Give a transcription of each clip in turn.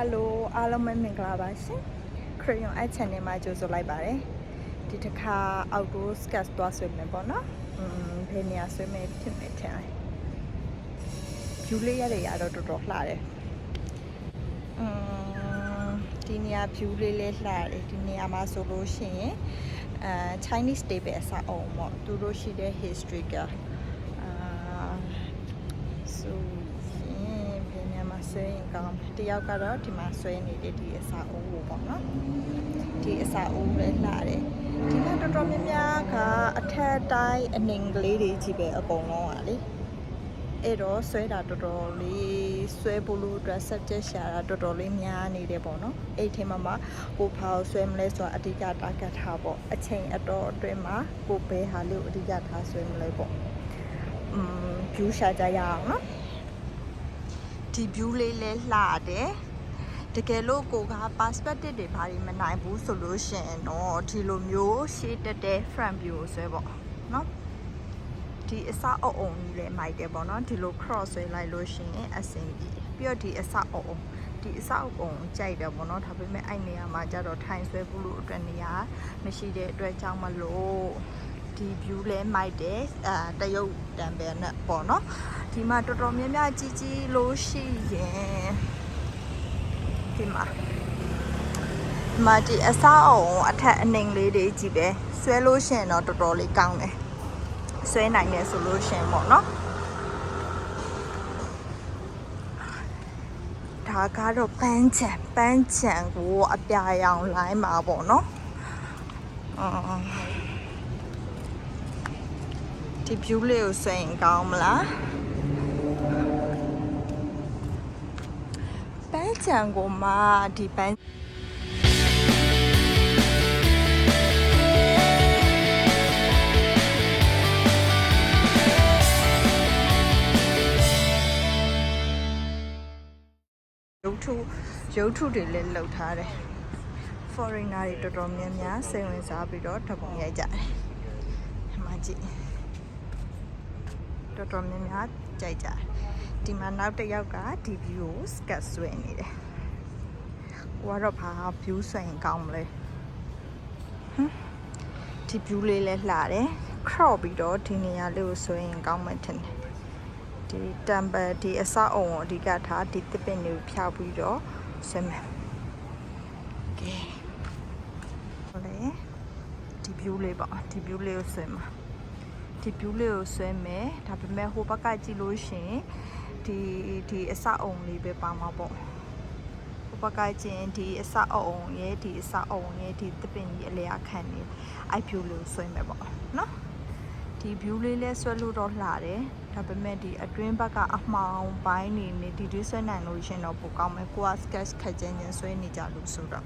Hello အားလုံးပဲမင်္ဂလာပါရှင် Crayon Art Channel မှာကြိုဆိုလိုက်ပါတယ်ဒီတစ်ခါ outdoor sketch သွားဆွေးမယ်ပေါ့နော်อืมဘယ်နေရာဆွေးမယ်ဖြစ်မယ်ထင်တယ် view လေးရတဲ့ရတော့တော်တော်လှတယ်อืมဒီနေရာ view လေးလေးလှတယ်ဒီနေရာမှာဆိုလို့ရှိရင်အဲ Chinese table အစားအောင်ပေါ့သူတို့ရှိတဲ့ history ကောင်းတယ်တယောက်ကတော့ဒီမှာဆွဲနေတဲ့ဒီအစာအိုးကိုပေါ့နော်ဒီအစာအိုးလည်းလှတယ်ဒီမှာတော်တော်များများကအထက်တိုင်းအနေကလေးတွေကြီးပဲအကုန်လုံးอ่ะလေအဲ့တော့ဆွဲတာတော်တော်လေးဆွဲဖို့လို့အတွက် subject ရှာတာတော်တော်လေးများနေတယ်ပေါ့နော်အဲ့ထဲမှာမှကိုဘာကိုဆွဲမလဲဆိုတာအဓိကတာကတ်ထားပေါ့အချိန်အတော်အတွင်းမှာကိုဘယ်ဟာလေးကိုအဓိကထားဆွဲမလဲပေါ့음ယူရှာကြရအောင်နော် ဒီ view လေးလဲလှတယ်တကယ်လို့ကိုက perspective တွေဘာတွေမနိုင်ဘူးဆိုလို့ရှိရင်တော့ဒီလိုမျိုးရှေ့တက်တဲ့ front view ကိုဆွဲပေါ့နော်ဒီအစအုံအုံကြီးလဲမိုက်တယ်ပေါ့နော်ဒီလို cross ဆွဲလိုက်လို့ရှိရင်အဆင်ပြေပြီးတော့ဒီအစအုံအုံဒီအစအုံအုံကြိုက်တယ်ပေါ့နော်ဒါပေမဲ့အဲ့နေရာမှာကျတော့ထိုင်ဆွဲဖို့လို့အတွက်နေရာမရှိတဲ့အတွက်ကြောင့်မလို့ ဒီ view လဲမိုက်တယ်အာတရုတ်တံပယ်နဲ့ပေါ့နော်ဒီမှာတော်တော်များများကြီးကြီးလို့ရှိရင်ဒီမှာဒီမှာဒီအစားအောင်အထက်အနှိမ်လေးတွေကြီးပဲဆွဲလို့ရှိရင်တော့တော်တော်လေးကောင်းတယ်ဆွဲနိုင်တယ်ဆိုလို့ရှိရင်ပေါ့နော်ဒါကတော့ပန်းချံပန်းချံကိုအပြာရောင်လိုင်းမှာပေါ့နော်အင်း ဒီ view လေးကိုဆွဲရင်ကောင်းမလားပန်းချံကိုမှဒီပန်းရုပ်ထုရုပ်ထုတွေလည်းလှုပ်ထားတယ် foreigner တွေတော်တော်များများစိတ်ဝင်စားပြီးတော့ဓာတ်ပုံရိုက်ကြတယ်ဒီမှာကြည့် တော်တော်များများကြိုက်ကြတယ်ဒီမှာနောက်တစ်ယောက်ကဒီ view ကို sketch ဆွဲနေတယ်ကိုကတော့ဘာ view ဆွဲရင်ကောင်းမလဲဟမ်ဒီ view လေးလည်းလှတယ် crop ပြီးတော့ဒီနေရာလေးကိုဆွဲရင်ကောင်းမှထင်တယ်ဒီ temple ဒီအဆောက်အုံကိုအဓိကထားဒီသစ်ပင်တွေကိုဖျောက်ပြီးတော့ဆွဲမယ်ကဲဟိုလေဒီ view လေးပေါ့ဒီ view လေးကိုဆွဲမှာ ဒီ view လေးကိုဆွဲမယ်ဒါပေမဲ့ဟိုဘက်ကကြည့်လို့ရှရင်ဒီဒီအဆောက်အုံလေးပဲပါမှာပေါ့ဟိုဘက်ကကြည့်ရင်ဒီအဆောက်အုံရဲ့ဒီအဆောက်အုံရဲ့ဒီသစ်ပင်ကြီးအလျာခံနေအဲ့ view လေးကိုဆွဲမယ်ပေါ့နော်ဒီ view လေးလဲဆွဲလို့တော့လှတယ်ဒါပေမဲ့ဒီအတွင်းဘက်ကအမှောင်ပိုင်းနေနေဒီဒီဆွဲနိုင်လို့ရှရင်တော့ပိုကောင်းမယ်ကိုက sketch ခက်ချင်းချင်းဆွဲနေကြလို့ဆိုတော့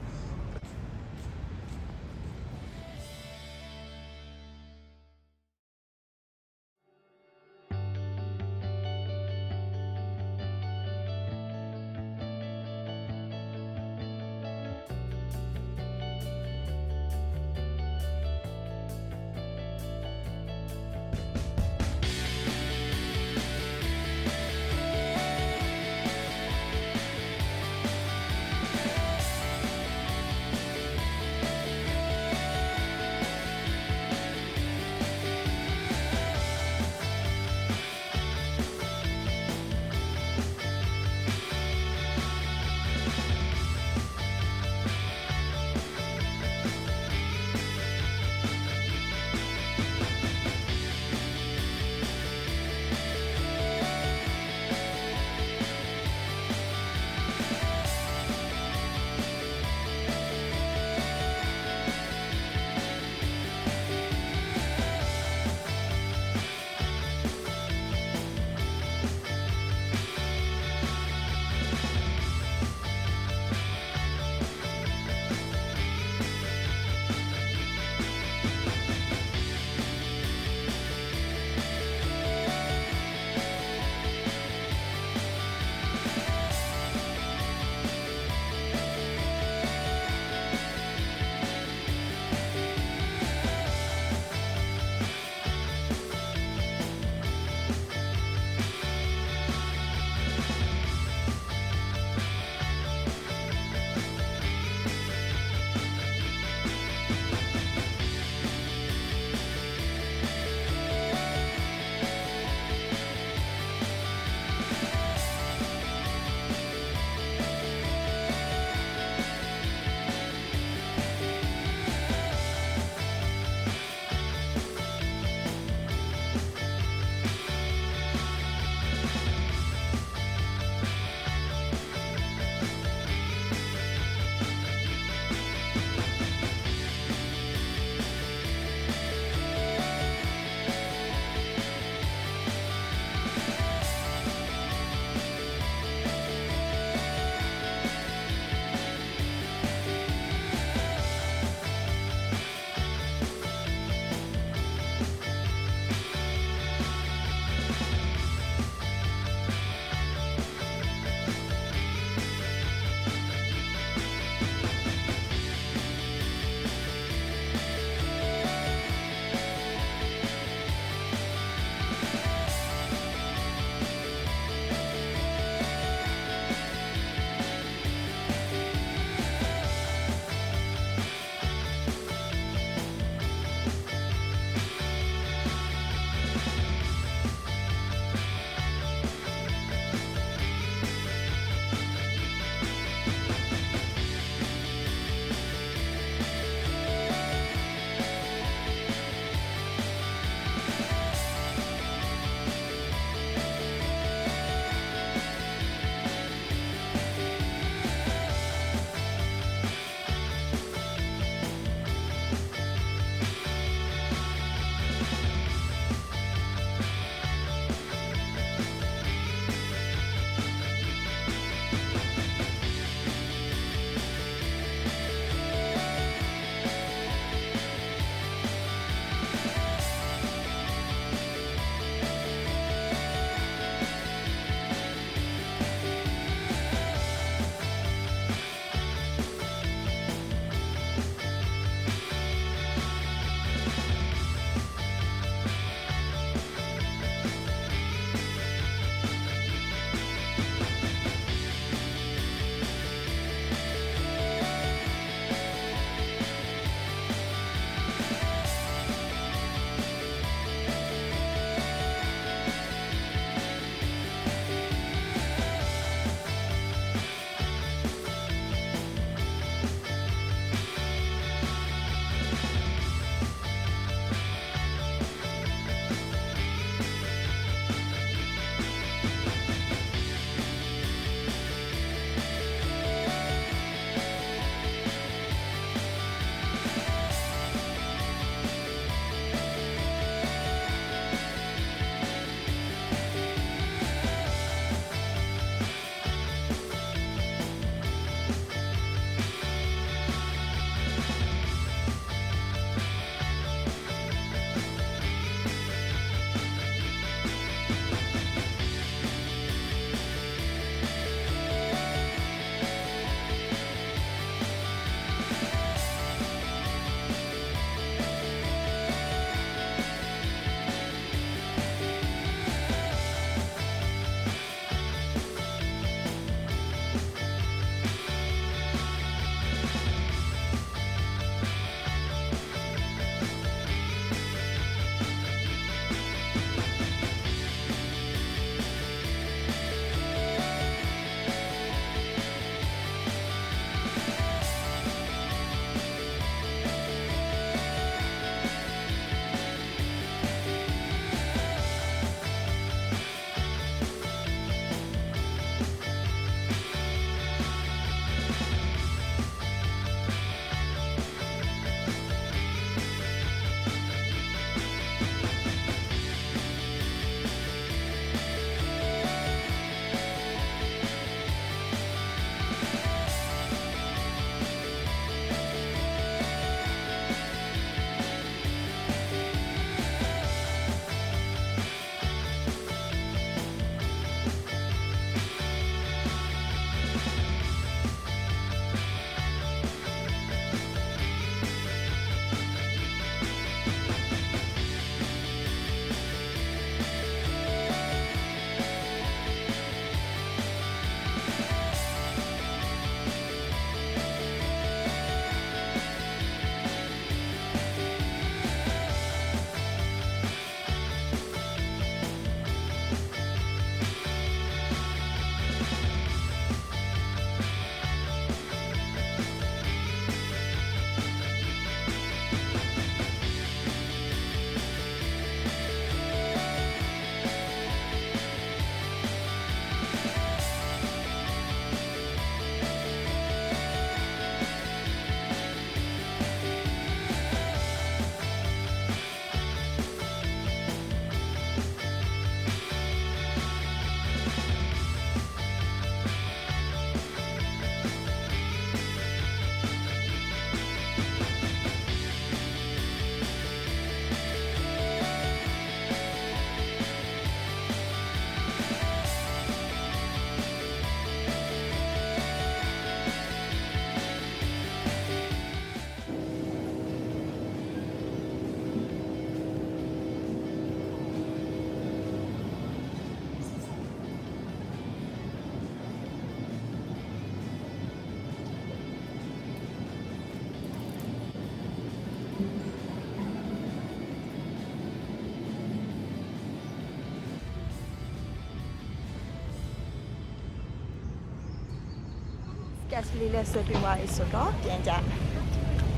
ကက်စလေးလည်းဆွဲပြသွားပြီဆိုတော့ပြန်ကြမယ်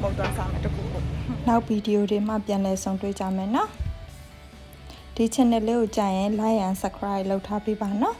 မဟုတ်တော့စားမယ်တကူကိုနောက်ဗီဒီယိုတွေမှာပြန်လည်ဆုံတွေ့ကြမယ်နော်ဒီ channel လေးကိုကြိုက်ရင် like and subscribe လုပ်ထားပေးပါနော်